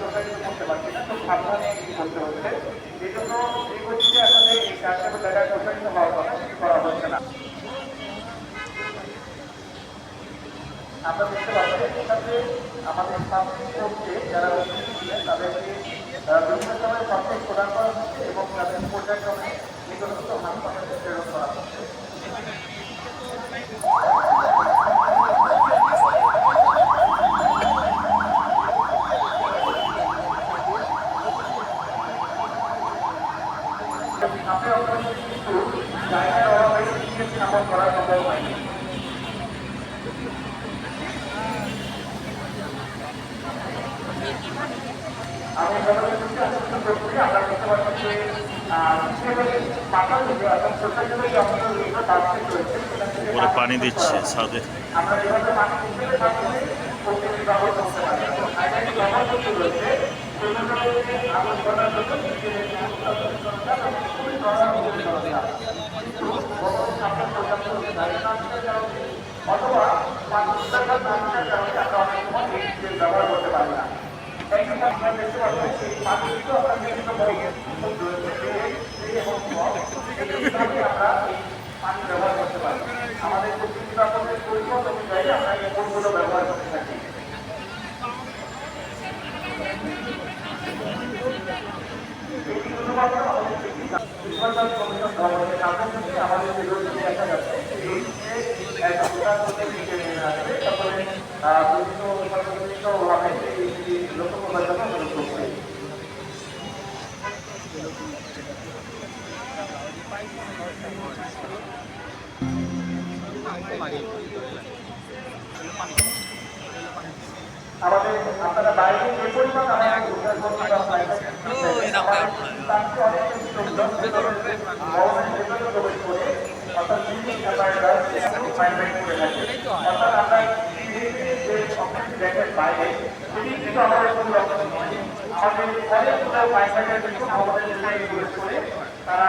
প্রসারিত করতে পারছি না খুব আমাদের যারা ছিলেন তাদেরকে বিভিন্ন সময় স্বাস্থ্য প্রদান করা হচ্ছে এবং তাদের পর্যায়ক্রমে করা হচ্ছে সামনে অবশ্যই কিন্তু জায়গার আমরা দেখতে পানি দিচ্ছে ছাদে আমরা যেভাবে পানি কিন্তু অথবা পানি দরকার কারণে আমরা অনেক সময় এই ব্যবহার করতে পারি না একই সাথে আমরা দেখতে পাচ্ছি আমাদের পরিমাণ অনুযায়ী আমরা এই কোনগুলো ব্যবহার করতে থাকি এটি শুধুমাত্র আমাদের যে বিজ্ঞাপন কমিশন ভবনের সামনে থেকে আমাদের যে রোগী দেখা যাচ্ছে সেই রোগীকে একটা প্রকার করতে নিচে নেমে আসবে তারপরে আহ, বিভিন্ন সর্বজনীন ভাবে এই লক্ষ্য করার জন্য অনুরোধ করছি আমাদের আপনারা বাইরে যে পরিমাণ আমাদের উদ্ধার করতে বা বাইরে তার চেয়ে অনেক বেশি লোকজন ভবনের ভেতরে প্রবেশ করে অর্থাৎ বিভিন্ন ক্যামেরার ফাইনাল করে থাকে অর্থাৎ আমরা যে অফিস দেখেন বাইরে সেটি কিন্তু আমাদের কোনো লক্ষ্য নয় আমাদের তারা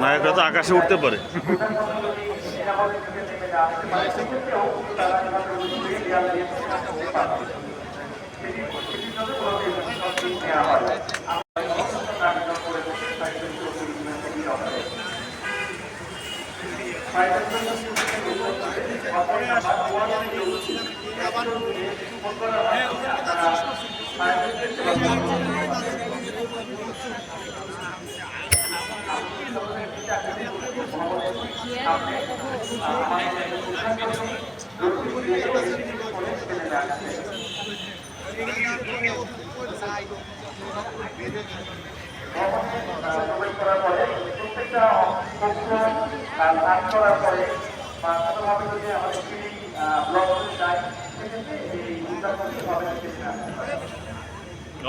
নায়করা তো আকাশে উঠতে পারে।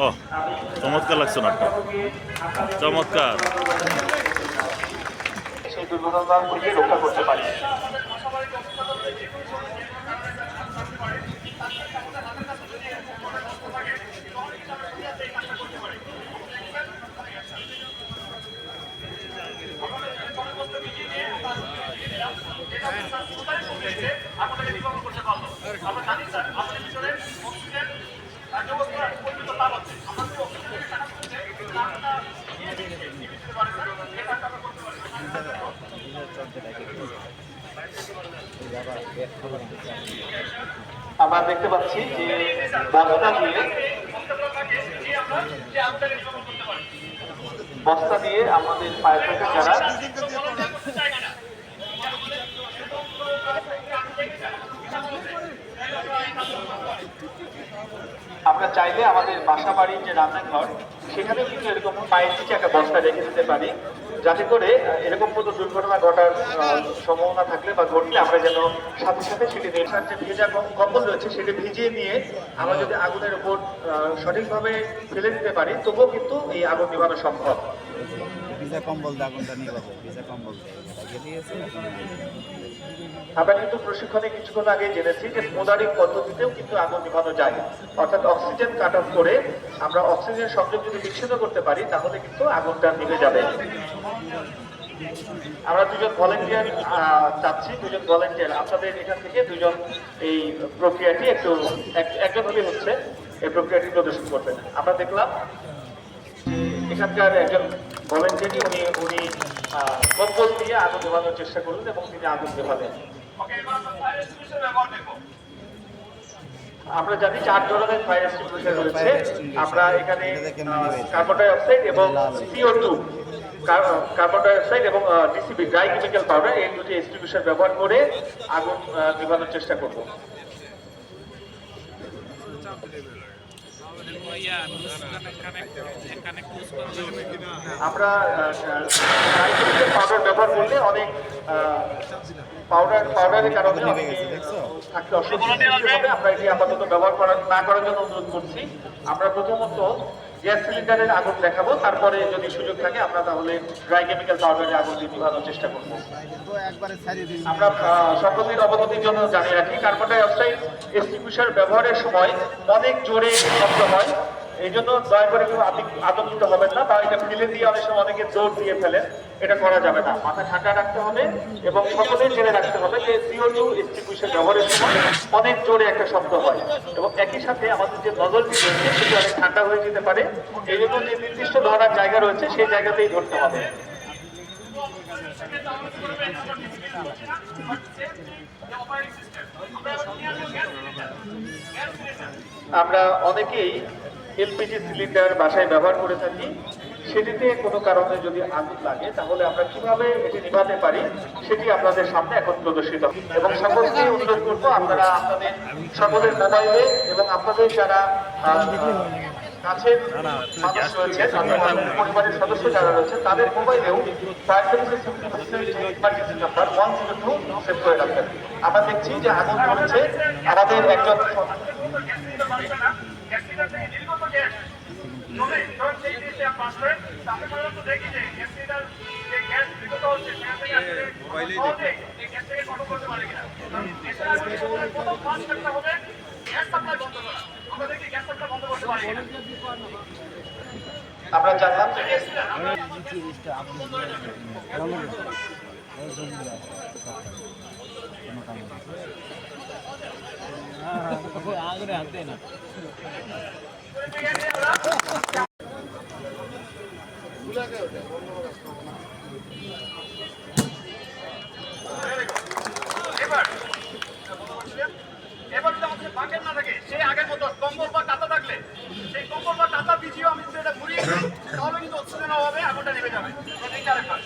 ও চমৎকার লাগছে নাটক। চমৎকার। দুর্ঘটনা থেকে রক্ষা করতে পারি। আমরা দেখতে পাচ্ছি যে বস্তা দিয়ে বস্তা দিয়ে আমাদের ফায়ার যারা আমরা চাইলে আমাদের বাসা বাড়ির যে রান্নাঘর সেখানেও কিন্তু এরকম পায়ের নিচে একটা বস্তা রেখে দিতে পারি, যাতে করে এরকম কোনো দুর্ঘটনা ঘটার সম্ভাবনা থাকলে বা ঘটলে আমরা যেন সাথে সাথে সেটি নেশার যে ভেজা কম্বল রয়েছে সেটি ভিজিয়ে নিয়ে আমরা যদি আগুনের উপর সঠিকভাবে ফেলে দিতে পারি, তবুও কিন্তু এই আগুন নিভানো সম্ভব। কম্বল আগুনটা নিয়ে আমরা কিন্তু প্রশিক্ষণে কিছুক্ষণ আগে জেনেছি যে মোদারিক পদ্ধতিতেও কিন্তু আগুন নিভানো যায়। অর্থাৎ অক্সিজেন কাট অফ করে আমরা অক্সিজেন সংযোগ যদি বিচ্ছিন্ন করতে পারি, তাহলে কিন্তু আগুনটা নিভে যাবে। আমরা দুজন ভলেন্টিয়ার চাচ্ছি, দুজন ভলেন্টিয়ার আপনাদের এখান থেকে দুজন এই প্রক্রিয়াটি একটু, এক- একজন হলে হচ্ছে এই প্রক্রিয়াটি প্রদর্শন করবেন। আমরা দেখলাম এখানকার একজন ভলেন্টিয়ারই উনি উনি কম্বল দিয়ে আগুন নেভানোর চেষ্টা করলেন এবং তিনি আগুন নেভালেন আমরা জানি চার ধরনের ফায়ার এক্সটিংগুইশার রয়েছে। আমরা এখানে কার্বন ডাই অক্সাইড এবং CO two carbon dioxide এবং ডিসিবি ড্রাই কেমিক্যাল পাউডার এই দুটি এক্সটিংগুইশার ব্যবহার করে আগুন নেভানোর চেষ্টা করব। আমরা পাউডার ব্যবহার করলে অনেক পাউডার পাউডারের কারণে থাকতে অসুবিধা হবে। আমরা এটি আপাতত ব্যবহার করা না করার জন্য অনুরোধ করছি। আমরা প্রথমত গ্যাস সিলিন্ডারের আগুন দেখাবো। তারপরে যদি সুযোগ থাকে, আমরা তাহলে ড্রাই কেমিক্যাল পাউডারের আগুন দিয়ে নিভানোর চেষ্টা করব। আমরা সকলের অবগতির জন্য জানিয়ে রাখি কার্বন ডাই অক্সাইড এক্সটিংগুইশার ব্যবহারের সময় অনেক জোরে শব্দ হয়। এই জন্য দয়া করে কেউ আতি- আতঙ্কিত হবেন না বা এটা ফেলে দিয়ে অনেক সময় অনেকে জোর দিয়ে ফেলেন। এটা করা যাবে না। মাথা ঠান্ডা রাখতে হবে এবং সকলের জেনে রাখতে হবে যে সিও টু এক্সটিংগুইশার ব্যবহারের সময় অনেক জোরে একটা শব্দ হয় এবং একই সাথে আমাদের যে নজলটি রয়েছে সেটি অনেক ঠান্ডা হয়ে যেতে পারে। এই জন্য যে নির্দিষ্ট ধরার জায়গা রয়েছে, সেই জায়গাতেই ধরতে হবে। আমরা অনেকেই এলপিজি সিলিন্ডার বাসায় ব্যবহার করে থাকি। সেটিতে কোনো কারণে যদি আগুন লাগে, তাহলে আমরা কীভাবে এটি নিভাতে পারি, সেটি আপনাদের সামনে এখন প্রদর্শিত এবং সকলকে অনুরোধ করব, আপনারা আপনাদের সকলের মোবাইলে এবং আপনাদের যারা রয়েছে পরিবারের সদস্য যারা তাদের আমরা দেখছি যে আগুন ধরেছে আমাদের একজন আমরা জানলাম যে আগুনে হাত দেয় না এবার এবার যদি আমাদের বাকেট না থাকে সেই আগের মতো কম্বল বা টাতা থাকলে সেই কম্বল বা টাতা বিছিয়ে আমি যদি এটা ঘুরিয়ে দিই তাহলে কিন্তু অক্সিজেন অভাবে আগুনটা নেমে যাবে এইটা আরেকটা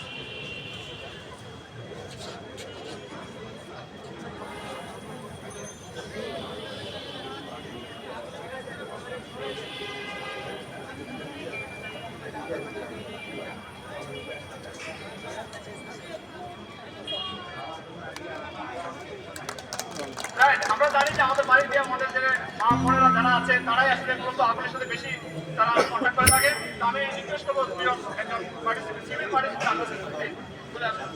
Right, আমরা জানি যে আমাদের বাড়ির দিয়ে আমাদের যে মা বোনেরা যারা আছে, তারাই আসলে মূলত আপনার সাথে বেশি তারা কন্ট্যাক্ট করে থাকে। আমি রিকোয়েস্ট করব একজন পার্টিসিপেন্ট সিভিল পার্টিসিপেন্ট চলে আসেন